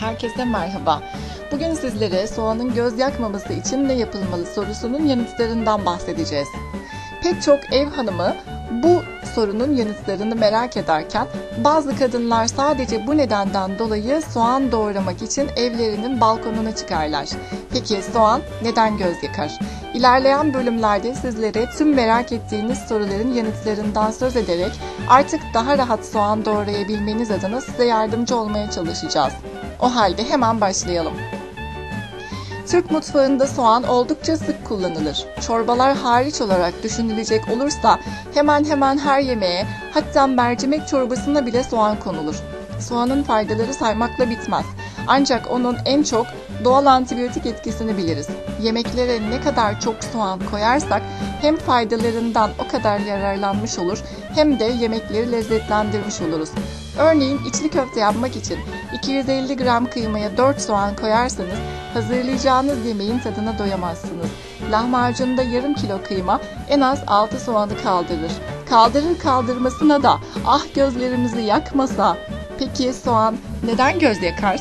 Herkese merhaba. Bugün sizlere soğanın göz yakmaması için ne yapılmalı sorusunun yanıtlarından bahsedeceğiz. Pek çok ev hanımı bu sorunun yanıtlarını merak ederken bazı kadınlar sadece bu nedenden dolayı soğan doğramak için evlerinin balkonuna çıkarlar. Peki soğan neden göz yakar? İlerleyen bölümlerde sizlere tüm merak ettiğiniz soruların yanıtlarından söz ederek artık daha rahat soğan doğrayabilmeniz adına size yardımcı olmaya çalışacağız. O halde hemen başlayalım. Türk mutfağında soğan oldukça sık kullanılır. Çorbalar hariç olarak düşünülecek olursa hemen hemen her yemeğe hatta mercimek çorbasına bile soğan konulur. Soğanın faydaları saymakla bitmez. Ancak onun en çok doğal antibiyotik etkisini biliriz. Yemeklere ne kadar çok soğan koyarsak hem faydalarından o kadar yararlanmış olur hem de yemekleri lezzetlendirmiş oluruz. Örneğin içli köfte yapmak için 250 gram kıymaya 4 soğan koyarsanız hazırlayacağınız yemeğin tadına doyamazsınız. Lahmacunda yarım kilo kıyma en az 6 soğanı kaldırır. Kaldırır kaldırmasına da ah gözlerimizi yakmasa. Peki soğan neden göz yakar?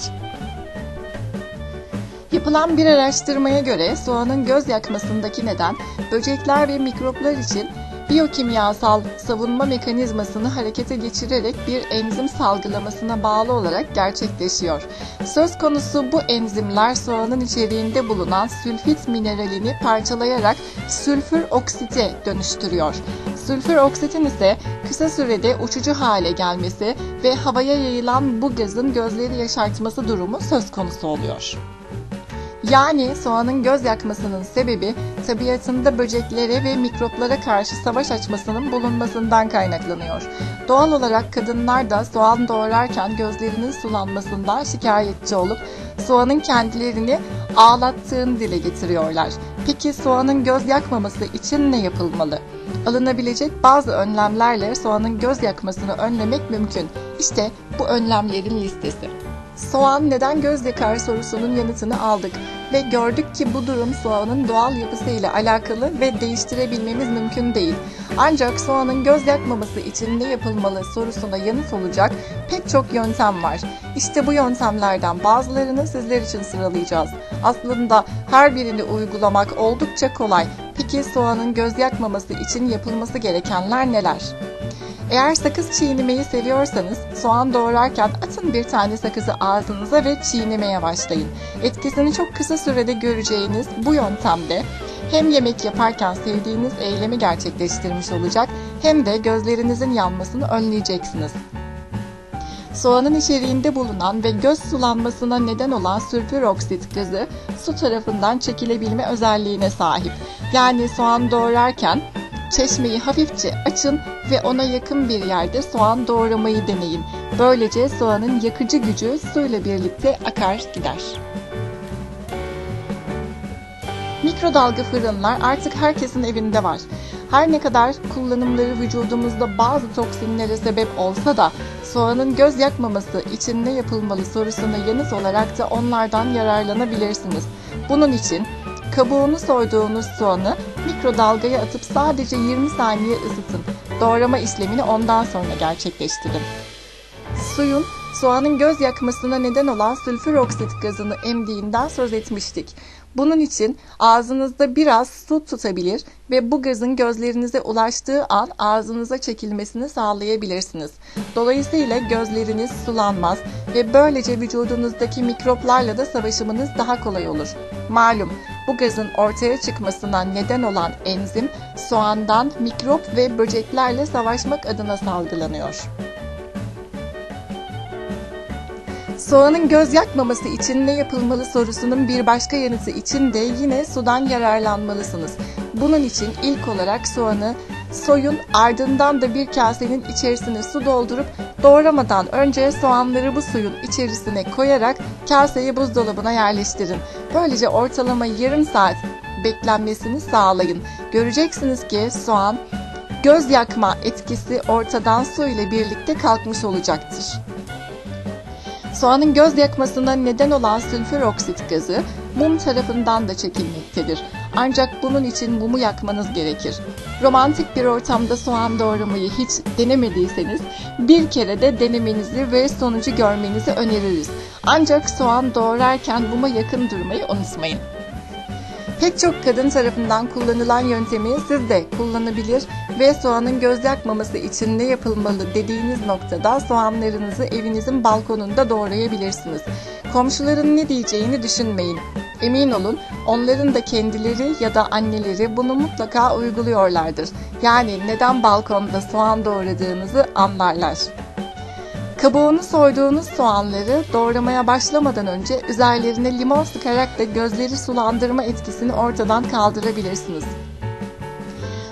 Yapılan bir araştırmaya göre soğanın göz yakmasındaki neden böcekler ve mikroplar için biyokimyasal savunma mekanizmasını harekete geçirerek bir enzim salgılamasına bağlı olarak gerçekleşiyor. Söz konusu bu enzimler soğanın içeriğinde bulunan sülfit mineralini parçalayarak sülfür oksite dönüştürüyor. Sülfür oksitin ise kısa sürede uçucu hale gelmesi ve havaya yayılan bu gazın gözleri yaşartması durumu söz konusu oluyor. Yani soğanın göz yakmasının sebebi tabiatında böceklere ve mikroplara karşı savaş açmasının bulunmasından kaynaklanıyor. Doğal olarak kadınlar da soğan doğrarken gözlerinin sulanmasından şikayetçi olup soğanın kendilerini ağlattığını dile getiriyorlar. Peki soğanın göz yakmaması için ne yapılmalı? Alınabilecek bazı önlemlerle soğanın göz yakmasını önlemek mümkün. İşte bu önlemlerin listesi. Soğan neden göz yakar sorusunun yanıtını aldık ve gördük ki bu durum soğanın doğal yapısıyla alakalı ve değiştirebilmemiz mümkün değil. Ancak soğanın göz yakmaması için ne yapılmalı sorusuna yanıt olacak pek çok yöntem var. İşte bu yöntemlerden bazılarını sizler için sıralayacağız. Aslında her birini uygulamak oldukça kolay. Peki soğanın göz yakmaması için yapılması gerekenler neler? Eğer sakız çiğnemeyi seviyorsanız soğan doğrarken atın bir tane sakızı ağzınıza ve çiğnemeye başlayın. Etkisini çok kısa sürede göreceğiniz bu yöntemde hem yemek yaparken sevdiğiniz eylemi gerçekleştirmiş olacak hem de gözlerinizin yanmasını önleyeceksiniz. Soğanın içeriğinde bulunan ve göz sulanmasına neden olan sülfür oksit gazı su tarafından çekilebilme özelliğine sahip. Yani soğan doğrarken Çeşmeyi hafifçe açın ve ona yakın bir yerde soğan doğramayı deneyin. Böylece soğanın yakıcı gücü suyla birlikte akar gider. Mikrodalga fırınlar artık herkesin evinde var. Her ne kadar kullanımları vücudumuzda bazı toksinlere sebep olsa da soğanın göz yakmaması için ne yapılmalı sorusuna yanıt olarak da onlardan yararlanabilirsiniz. Bunun için Kabuğunu soyduğunuz soğanı mikrodalgaya atıp sadece 20 saniye ısıtın. Doğrama işlemini ondan sonra gerçekleştirin. Suyun soğanın göz yakmasına neden olan sülfür oksit gazını emdiğinden söz etmiştik. Bunun için ağzınızda biraz su tutabilir ve bu gazın gözlerinize ulaştığı an ağzınıza çekilmesini sağlayabilirsiniz. Dolayısıyla gözleriniz sulanmaz ve böylece vücudunuzdaki mikroplarla da savaşımınız daha kolay olur. Malum bu gazın ortaya çıkmasına neden olan enzim soğandan mikrop ve böceklerle savaşmak adına salgılanıyor. Soğanın göz yakmaması için ne yapılmalı sorusunun bir başka yanıtı için de yine sudan yararlanmalısınız. Bunun için ilk olarak soğanı soyun ardından da bir kasenin içerisine su doldurup doğramadan önce soğanları bu suyun içerisine koyarak kaseyi buzdolabına yerleştirin. Böylece ortalama yarım saat beklenmesini sağlayın. Göreceksiniz ki soğan göz yakma etkisi ortadan su ile birlikte kalkmış olacaktır. Soğanın göz yakmasına neden olan sülfür oksit gazı mum tarafından da çekilmektedir. Ancak bunun için mumu yakmanız gerekir. Romantik bir ortamda soğan doğramayı hiç denemediyseniz bir kere de denemenizi ve sonucu görmenizi öneririz. Ancak soğan doğrarken muma yakın durmayı unutmayın. Pek çok kadın tarafından kullanılan yöntemi siz de kullanabilir ve soğanın göz yakmaması için ne yapılmalı dediğiniz noktada soğanlarınızı evinizin balkonunda doğrayabilirsiniz. Komşuların ne diyeceğini düşünmeyin. Emin olun onların da kendileri ya da anneleri bunu mutlaka uyguluyorlardır. Yani neden balkonda soğan doğradığınızı anlarlar. Kabuğunu soyduğunuz soğanları doğramaya başlamadan önce üzerlerine limon sıkarak da gözleri sulandırma etkisini ortadan kaldırabilirsiniz.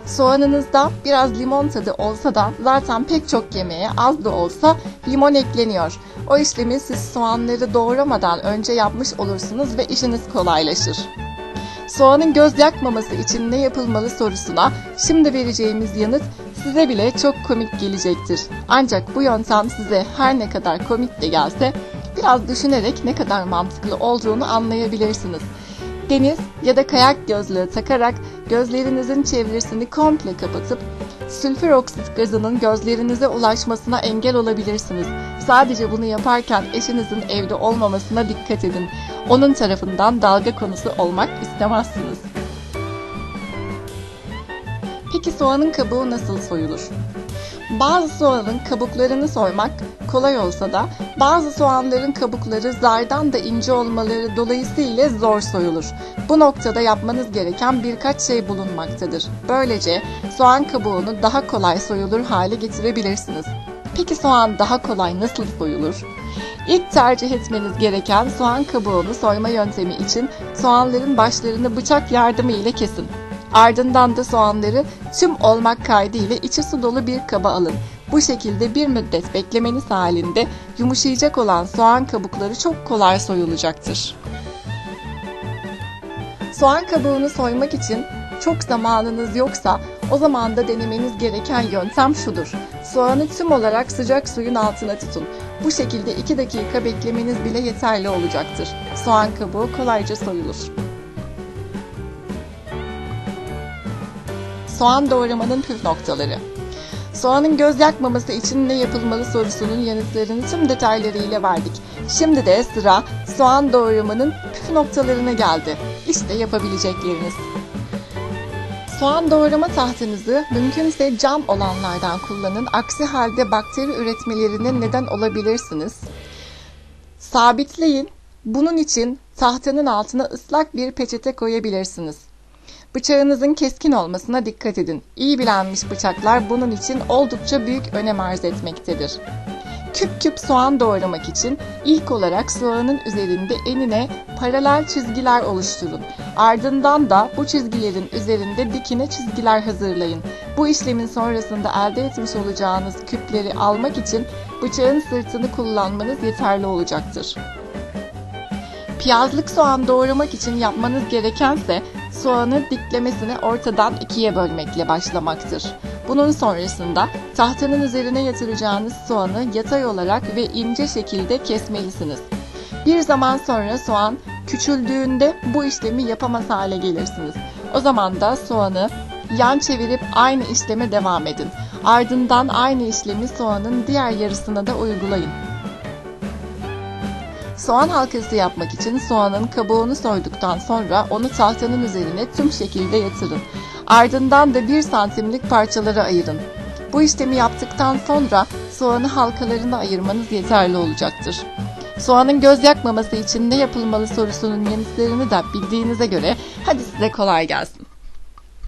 Soğanınızda biraz limon tadı olsa da zaten pek çok yemeğe az da olsa limon ekleniyor. O işlemi siz soğanları doğramadan önce yapmış olursunuz ve işiniz kolaylaşır. Soğanın göz yakmaması için ne yapılmalı sorusuna şimdi vereceğimiz yanıt size bile çok komik gelecektir. Ancak bu yöntem size her ne kadar komik de gelse biraz düşünerek ne kadar mantıklı olduğunu anlayabilirsiniz. Deniz ya da kayak gözlüğü takarak gözlerinizin çevresini komple kapatıp sülfür oksit gazının gözlerinize ulaşmasına engel olabilirsiniz. Sadece bunu yaparken eşinizin evde olmamasına dikkat edin. Onun tarafından dalga konusu olmak istemezsiniz. Peki soğanın kabuğu nasıl soyulur? Bazı soğanın kabuklarını soymak kolay olsa da bazı soğanların kabukları zardan da ince olmaları dolayısıyla zor soyulur. Bu noktada yapmanız gereken birkaç şey bulunmaktadır. Böylece soğan kabuğunu daha kolay soyulur hale getirebilirsiniz. Peki soğan daha kolay nasıl soyulur? İlk tercih etmeniz gereken soğan kabuğunu soyma yöntemi için soğanların başlarını bıçak yardımı ile kesin. Ardından da soğanları tüm olmak kaydıyla içi su dolu bir kaba alın. Bu şekilde bir müddet beklemeniz halinde yumuşayacak olan soğan kabukları çok kolay soyulacaktır. Soğan kabuğunu soymak için çok zamanınız yoksa o zaman da denemeniz gereken yöntem şudur. Soğanı tüm olarak sıcak suyun altına tutun. Bu şekilde 2 dakika beklemeniz bile yeterli olacaktır. Soğan kabuğu kolayca soyulur. Soğan doğramanın püf noktaları. Soğanın göz yakmaması için ne yapılmalı sorusunun yanıtlarını tüm detaylarıyla verdik. Şimdi de sıra soğan doğramanın püf noktalarına geldi. İşte yapabilecekleriniz. Soğan doğrama tahtanızı mümkünse cam olanlardan kullanın. Aksi halde bakteri üretmelerine neden olabilirsiniz. Sabitleyin. Bunun için tahtanın altına ıslak bir peçete koyabilirsiniz. Bıçağınızın keskin olmasına dikkat edin. İyi bilenmiş bıçaklar bunun için oldukça büyük önem arz etmektedir. Küp küp soğan doğramak için ilk olarak soğanın üzerinde enine paralel çizgiler oluşturun. Ardından da bu çizgilerin üzerinde dikine çizgiler hazırlayın. Bu işlemin sonrasında elde etmiş olacağınız küpleri almak için bıçağın sırtını kullanmanız yeterli olacaktır. Piyazlık soğan doğramak için yapmanız gerekense soğanı diklemesini ortadan ikiye bölmekle başlamaktır. Bunun sonrasında tahtanın üzerine yatıracağınız soğanı yatay olarak ve ince şekilde kesmelisiniz. Bir zaman sonra soğan küçüldüğünde bu işlemi yapamaz hale gelirsiniz. O zaman da soğanı yan çevirip aynı işleme devam edin. Ardından aynı işlemi soğanın diğer yarısına da uygulayın. Soğan halkası yapmak için soğanın kabuğunu soyduktan sonra onu tahtanın üzerine tüm şekilde yatırın. Ardından da 1 santimlik parçalara ayırın. Bu işlemi yaptıktan sonra soğanı halkalarına ayırmanız yeterli olacaktır. Soğanın göz yakmaması için ne yapılmalı sorusunun yanıtlarını da bildiğinize göre hadi size kolay gelsin.